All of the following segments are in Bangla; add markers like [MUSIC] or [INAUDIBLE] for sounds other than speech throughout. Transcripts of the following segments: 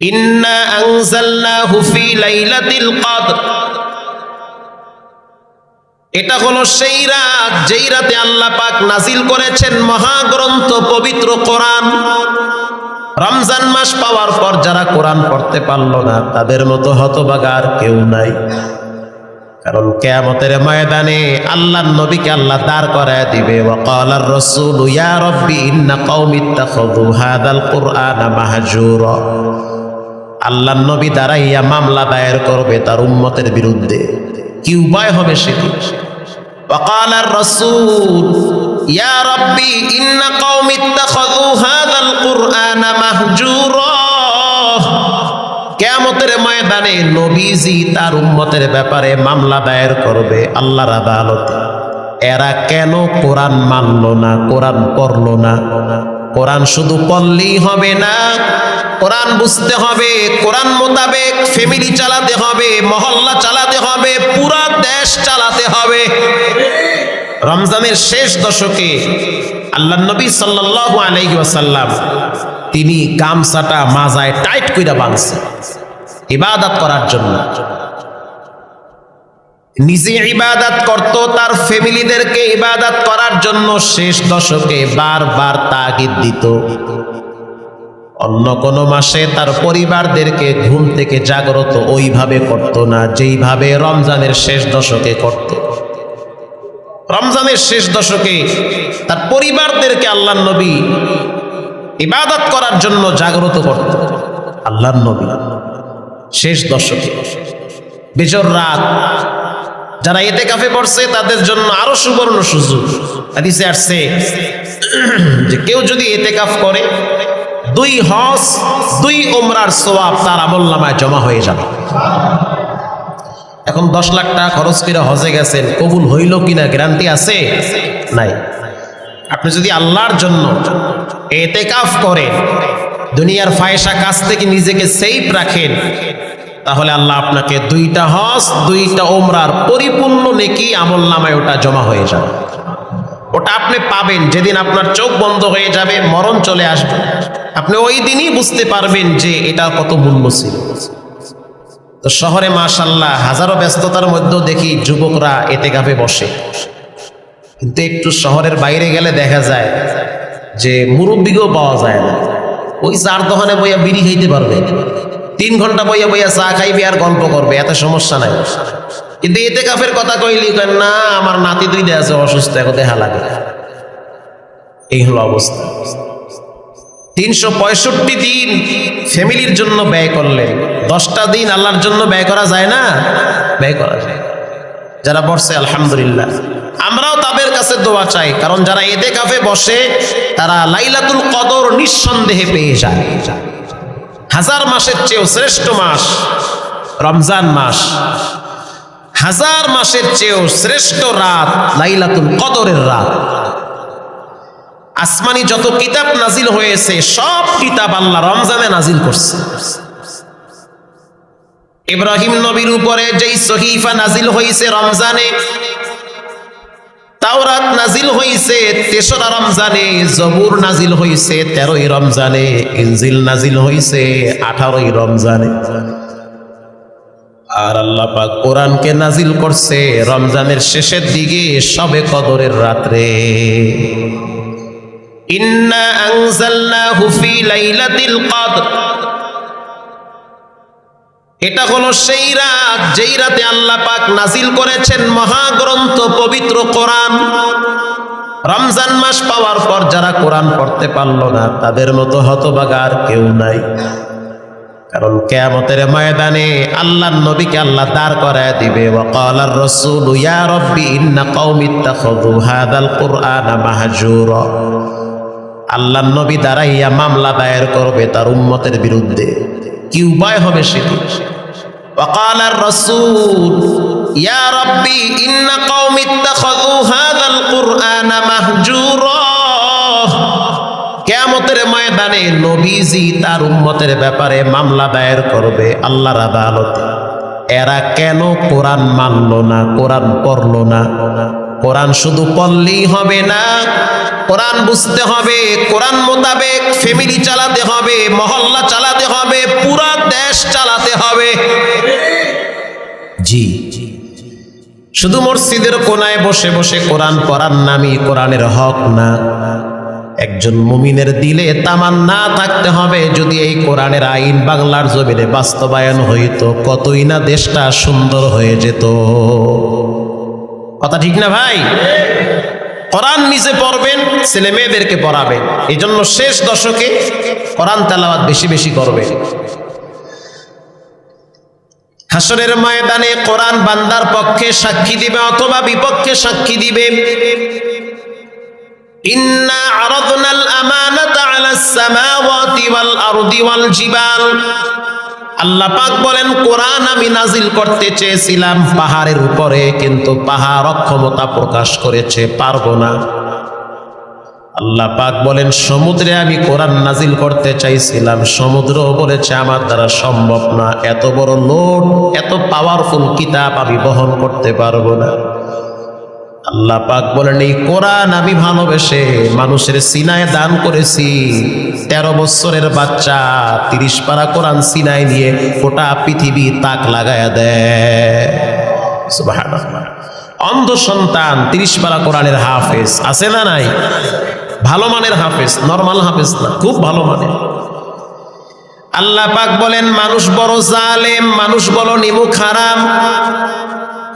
ইন্না আনজালনাহু এটা হলো সেই রাত যেই রাতে আল্লাহ পাক নাজিল করেছেন মহাগ্রন্থ পবিত্র কোরআন। রমজান মাস পাওয়ার পর যারা কোরআন পড়তে পারল না, তাদের মতো হতবাগার কেউ নাই। কারণ কেয়ামতের ময়দানে আল্লাহ নবীকে আল্লাহ দাঁড় করায় দিবে। ওয়াকাল আর রাসূল, ইয়া রাব্বি, ইন্না কওমি ইত্তাখাযু হাদাল কুরআন মাহজুরা। আল্লাহ নবী দাঁড়াইয়া মামলা দায়ের করবে তার উম্মতের বিরুদ্ধে কি উপায় হবে সেটি وقال الرسول يا ربي إن قوم اتخذوا هذا القرآن مهجورا কেয়ামতের ময়দানে নবীজি তার উম্মতের ব্যাপারে মামলা দায়ের করবে আল্লাহর আদালতে এরা কেন কোরআন মানলো না কোরআন পড়লো না কোরআন শুধু পড়লেই হবে না, কোরআন বুঝতে হবে, কোরআন মোতাবেক ফ্যামিলি চালাতে হবে, মহল্লা চালাতে হবে, পুরা দেশ চালাতে হবে। রমজানের শেষ দশকে আল্লাহ নবী সাল্লাল্লাহু আলাইহি ওয়াসাল্লাম তিনি গামছাটা মাজায় টাইট কইরা বাঁধছে, ইবাদত করার জন্য। নিজে ইবাদত করত, তার ফ্যামিলিদেরকে ইবাদত করার জন্য শেষ দশকে বারবার তাগিদ দিত। অন্য কোনো মাসে তার পরিবারদেরকে ঘুম থেকে জাগ্রত ওইভাবে করত না, যেইভাবে রমজানের শেষ দশকে করত। রমজানের শেষ দশকে তার পরিবারদেরকে আল্লাহ নবী ইবাদত করার জন্য জাগ্রত করত। আল্লাহ নবী। শেষ দশকে। বেজর রাত যারা এতে কাফে পড়ছে, তাদের জন্য আরও সুবর্ণ সুযোগ। আসছে [CLEARS THROAT] যে কেউ যদি এতে কাফ করে, দুই হজ, দুই ওমরার সোয়াব তার আমল নামায় জমা হয়ে যাবে। এখন দশ লাখ টাকা খরচ করে হজে গেছেন, কবুল হইল কিনা গ্যারান্টি আছে? নাই। আপনি যদি আল্লাহর জন্য এতেকাফ করেন, দুনিয়ার ফায়সা কাছ থেকে নিজেকে সেফ রাখেন তাহলে আল্লাহ আপনাকে দুইটা হজ, দুইটা ওমরার পরিপূর্ণ নেকি আমল নামায় ওটা জমা হয়ে যাবে। ওটা আপনি পাবেন, যেদিন আপনার চোখ বন্ধ হয়ে যাবে, মরণ চলে আসবে। আপনি ওই দিনই বুঝতে পারবেন যে এটা কত মূল্য ছিল তো শহরে মাশাল্লাহ হাজারো ব্যস্ততার মধ্যেও দেখি যুবকরা এতে গাবে বসে। কিন্তু একটু শহরের বাইরে গেলে দেখা যায় যে মুরব্বীকেও পাওয়া যায় না। ওই চার দোকানে বইয়া বিড়ি খাইতে পারবে। তিন ঘণ্টা বইয়া বইয়া চা খাইবে আর গল্প করবে এত সমস্যা নাই। কিন্তু এতে কাফের কথা কইলি কয়, না আমার নাতি দুই আছে অসুস্থ এখন দেখা লাগে। এই হলো অবস্থা। তিনশো পঁয়ষট্টি দিন ফ্যামিলির জন্য ব্যয় করলেন দশটা দিন আল্লাহর জন্য ব্যয় করা যায় না? ব্যয় করা যায়। যারা বসছে আলহামদুলিল্লাহ। আমরাও তাদের কাছে দোয়া চাই কারণ যারা এতে কাফে বসে তারা লাইলাতুল কদর নিঃসন্দেহে পেয়ে যায়। হাজার মাসের চেয়েও শ্রেষ্ঠ মাস রমজান মাস। হাজার মাসের চেয়েও শ্রেষ্ঠ রাত লাইলাতুল কদরের রাত। আসমানি যত কিতাব নাজিল হয়েছে, সব কিতাব আল্লাহ রমজানে নাজিল করছে। ইব্রাহিম নবীর উপরে যেই সহিফা নাজিল হয়েছে রমজানে তাওরাত নাজিল হইছে তেসরা রমজানে, জবুর নাজিল হইছে তেরোই রমজানে, ইনজিল নাজিল হইছে আঠারোই রমজানে। আর আল্লাহ পাক কোরআনকে নাজিল করছে রমজানের শেষের দিকে, সবে কদরের রাত্রে। ইন্না আনজালনাহু ফি লাইলাতিল কদর। এটা হলো সেই রাত, যেই রাতে আল্লাহ পাক নাজিল করেছেন মহাগ্রন্থ পবিত্র কোরআন। রমজান মাস পাওয়ার পর যারা কোরআন পড়তে পারল না, তাদের মতো হতবাগার কেউ নাই। কারণ কেয়ামতের ময়দানে আল্লাহ নবীকে আল্লাহ দাঁড় করায় দিবে। আর রাব্বি, ইন্না কওমি ইত্তাখাযু হাদাল কুরআন মাহজুরা। আল্লাহ নবী দাঁড়াইয়া মামলা দায়ের করবে তার উম্মতের বিরুদ্ধে। কি উপায় হবে সেটি? وقال الرسول يا ربي إن قوم اتخذوا هذا القرآن مهجورا কেয়ামতের ময়দানে নবীজি তার উম্মতের ব্যাপারে মামলা দায়ের করবে আল্লাহর আদালতে এরা কেন কোরআন মানলো না কোরআন পড়লো না কোরআন শুধু পড়লেই হবে না কোরআন বুঝতে হবে কোরআন মোতাবেক ফ্যামিলি চালাতে হবে মহল্লা চালাতে হবে পুরা দেশ চালাতে হবে। জি। শুধু মসজিদের কোনায় বসে বসে কোরআন পড়ার নামই কোরআনের হক না। একজন মুমিনের দিলে তামান্না থাকতে হবে। যদি এই কোরআনের আইন বাংলার জমিনে বাস্তবায়ন হইতো, কতই না দেশটা সুন্দর হয়ে যেত। কথা ঠিক না ভাই? কোরআন নিজে পড়বেন ছেলে মেয়েদেরকে পড়াবেন। এই জন্য শেষ দশকে কোরআন তেলাওয়াত বেশি বেশি করবেন। হাসরের ময়দানে কোরআন বান্দার পক্ষে সাক্ষী দিবে অথবা বিপক্ষে সাক্ষী দিবে। ইন্না আরাদনাল আমানাতা আলাস সামাওয়াতি ওয়াল আরদি বলেন, কোরআন আমি নাজিল করতে চেয়েছিলাম, পাহাড়ের উপরে, কিন্তু পাহাড় অক্ষমতা প্রকাশ করেছে, পারব না। আল্লাহ পাক বলেন, সমুদ্রে আমি কোরআন নাজিল করতে চাইছিলাম। সমুদ্র বলেছে, আমার দ্বারা সম্ভব না। এত বড় লোড, এত পাওয়ারফুল কিতাব আমি বহন করতে পারব না। আল্লাহ পাক বলেন, এই কোরআন আমি ভালোবেসে মানুষের সিনায় দান করেছি। তেরো বছরের বাচ্চা, তিরিশ পারা কোরআন সিনায় নিয়ে গোটা পৃথিবী তাক লাগায়া দেয়। অন্ধ সন্তান, তিরিশ পারা কোরআনের হাফেজ, আছে না নাই? ভালো মানের হাফেজ নর্মাল হাফেজ না, খুব ভালো মানের। আল্লাহ পাক বলেন, মানুষ বড় জালেম, মানুষ বড় নিমু খারাপ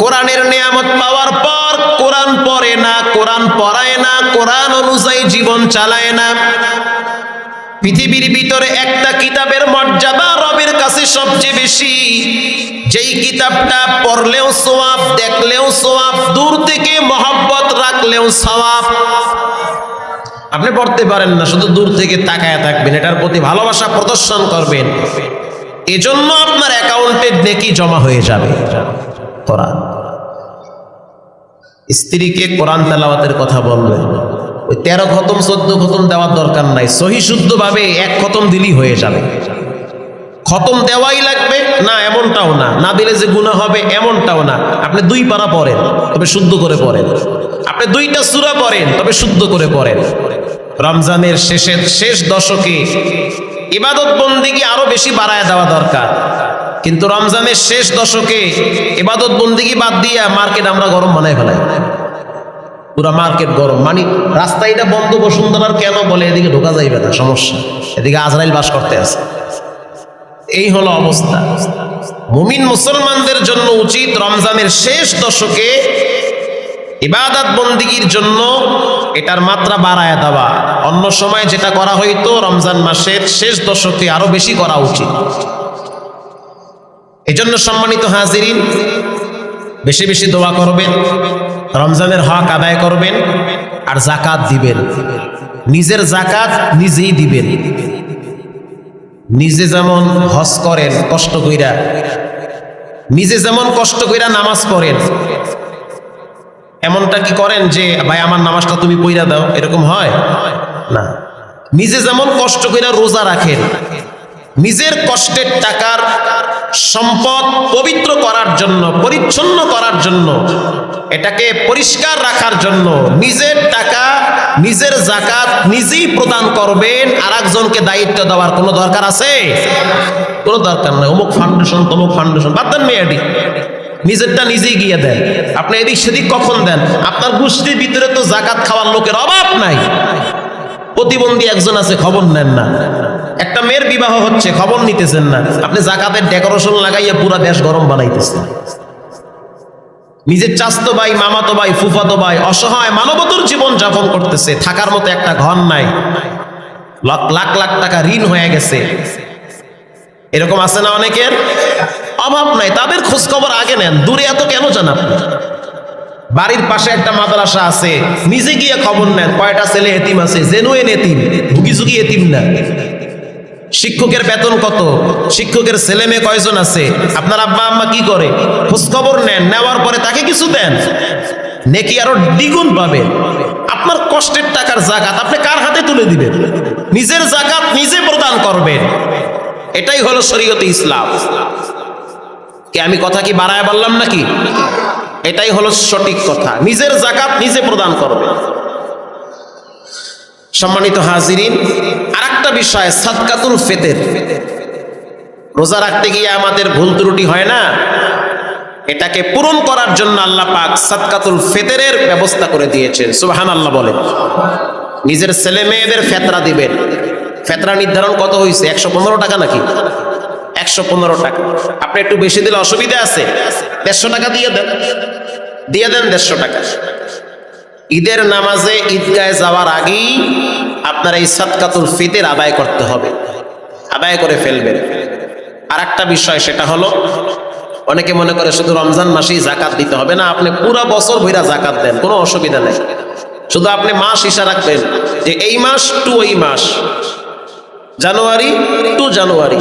কোরআনের নিয়ামত পাওয়ার পর কোরআন পড়ে না, কোরআন পড়ায় না, কোরআন অনুযায়ী জীবন চালায় না। পৃথিবীর ভিতরে একটা কিতাবের মর্যাদা রবের কাছে সবচেয়ে বেশি। যেই কিতাবটা পড়লেও সোয়াব, দেখলেও সোয়াব, দূর থেকে মহব্বত রাখলেও সওয়াব। আপনি পড়তে পারেন না, শুধু দূর থেকে তাকায় থাকবেন, এটার প্রতি ভালোবাসা প্রদর্শন করবেন। এজন্য আপনার অ্যাকাউন্টে নেকি জমা হয়ে যাবে। কোরআন। স্ত্রীকে কোরআন তেলাওয়াতের কথা বলবেন ওই তেরো খতম, চোদ্দ খতম দেওয়ার দরকার নাই, সহি শুদ্ধভাবে এক খতম দিলেই হয়ে যাবে। খতম দেওয়াই লাগবে না, এমনটাও না। না দিলে যে গুণা হবে, এমনটাও না। আপনি দুই পারা পড়েন, তবে শুদ্ধ করে পড়েন। আপনি দুইটা সুরা পড়েন, তবে শুদ্ধ করে পড়েন। রমজানের শেষের শেষ দশকে ইবাদত বন্দিকে আরও বেশি বাড়ায় দেওয়া দরকার। কিন্তু রমজানের শেষ দশকে ইবাদত বন্দিগি বাদ দিয়া মার্কেট আমরা গরম বানাই ফেলাই। পুরা মার্কেট গরম। মানে রাস্তাটা বন্ধ বসুন্ধরার কেন বলে? এদিকে ঢোকা যাইবে না, সমস্যা। এদিকে আজরাইল বাস করতে আছে। এই হলো অবস্থা। মুমিন মুসলমানদের জন্য উচিত রমজানের শেষ দশকে ইবাদত বন্দিগির জন্য এটার মাত্রা বাড়ায় দেওয়া। অন্য সময় যেটা করা হইতো, রমজান মাসের শেষ দশকে আরও বেশি করা উচিত। এজন্য সম্মানিত হাজিরিন, বেশি বেশি দোয়া করবেন, রমজানের হক আদায় করবেন, আর জাকাত দিবেন। নিজের জাকাত নিজেই দিবেন। নিজে যেমন হজ করেন, কষ্ট কইরা। নিজে যেমন কষ্ট কইরা নামাজ পড়েন এমনটা কি করেন যে, ভাই, আমার নামাজটা তুমি পইরা দাও? এরকম হয়? না। নিজে যেমন কষ্ট কইরা রোজা রাখেন, নিজের কষ্টের টাকার সম্পদ পবিত্র করার জন্য, পরিচ্ছন্ন করার জন্য, এটাকে পরিষ্কার রাখার জন্য নিজের টাকা, নিজের জাকাত নিজেই প্রদান করবেন আর একজনকে দায়িত্ব দেওয়ার কোনো দরকার আছে? কোনো দরকার নাই। অমুক ফাউন্ডেশন তমুক ফাউন্ডেশন বাদ দেন মেয়েটি নিজেরটা নিজেই গিয়ে দেন। আপনি এদিক সেদিক কখন দেন? আপনার গোষ্ঠীর ভিতরে তো জাকাত খাওয়ার লোকের অভাব নাই। প্রতিবন্ধী একজন আছে, খবর নেন না। একটা মেয়ের বিবাহ হচ্ছে, খবর নিতেছেন না। আপনি জাকাতের ডেকোরেশন লাগাইয়া পুরা দেশ গরম বানাইতেছেন। নিজের চাস্তো ভাই, মামাতো ভাই, ফুফাতো ভাই, অসহায় মানবতর জীবন যাপন করতেছে। থাকার মতো একটা ঘর নাই। লাখ লাখ টাকা ঋণ হয়ে গেছে। এরকম আছে না অনেকের? অভাব নাই, তাদের খোঁজ খবর আগে নেন। দূরে এত কেন যান আপনি? বাড়ির পাশে একটা মাদ্রাসা আছে, নিজে গিয়ে খবর নেন, কয়টা ছেলে এতিম আছে জেনুয়েন এতিম ভুগি ঝুগি এতিম না। শিক্ষকের বেতন কত? শিক্ষকের ছেলে মেয়ে কয়জন আছে? আপনার আব্বা আম্মা কি করে? খোঁজ খবর নেন, নেওয়ার পরে তাকে কিছু দেন। নেকি আরও দ্বিগুণ পাবেন আপনার কষ্টের টাকার জাকাত আপনি কার হাতে তুলে দিবেন? নিজের জাকাত নিজে প্রদান করবেন। এটাই হলো শরীয়তে ইসলাম। কি, আমি কথা কি বাড়ায় বললাম নাকি? এটাই হলো সঠিক কথা। নিজের জাকাত নিজে প্রদান করবে। সম্মানিত হাজিরিন আর একটা বিষয়, সাদকাতুল ফেতের। রোজা রাখতে গিয়ে আমাদের ভুল ত্রুটি হয় না? এটাকে পূরণ করার জন্য আল্লাহ পাক সাদকাতুল ফেতেরের ব্যবস্থা করে দিয়েছেন। সুবাহান আল্লাহ বলে নিজের ছেলে মেয়েদের ফেতরা দিবেন। ফেতরা নির্ধারণ কত হয়েছে একশো পনেরো টাকা নাকি? একশো পনেরো টাকা। আপনি একটু বেশি দিলে অসুবিধা আছে। দেড়শো টাকা দিয়ে দেন। দিয়ে দেন দেড়শো টাকা। ঈদের নামাজে ঈদগায় যাওয়ার আগেই আপনার এই সাদকাতুল ফিতের আদায় করতে হবে। আদায় করে ফেলবেন। আর একটা বিষয় সেটা হলো, অনেকে মনে করে শুধু রমজান মাসেই জাকাত দিতে হবে না, আপনি পুরো বছর ভইরা জাকাত দেন, কোনো অসুবিধা নেই। শুধু আপনি মাস হিসা রাখবেন যে এই মাস টু এই মাস, জানুয়ারি টু জানুয়ারি।